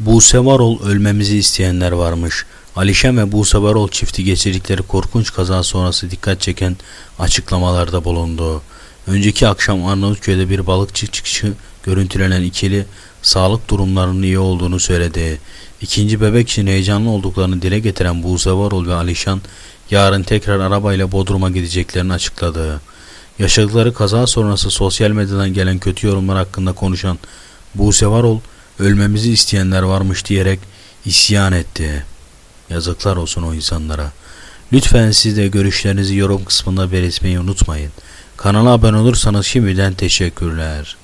Buse Varol ölmemizi isteyenler varmış. Alişen ve Buse Varol çifti geçirdikleri korkunç kaza sonrası dikkat çeken açıklamalarda bulundu. Önceki akşam Arnavutköy'de bir balıkçı çıkışı görüntülenen ikili sağlık durumlarının iyi olduğunu söyledi. İkinci bebek için heyecanlı olduklarını dile getiren Buse Varol ve Alişan yarın tekrar arabayla Bodrum'a gideceklerini açıkladı. Yaşadıkları kaza sonrası sosyal medyadan gelen kötü yorumlar hakkında konuşan Buse Varol ölmemizi isteyenler varmış diyerek isyan etti. Yazıklar olsun o insanlara. Lütfen siz de görüşlerinizi yorum kısmında belirtmeyi unutmayın. Kanala abone olursanız şimdiden teşekkürler.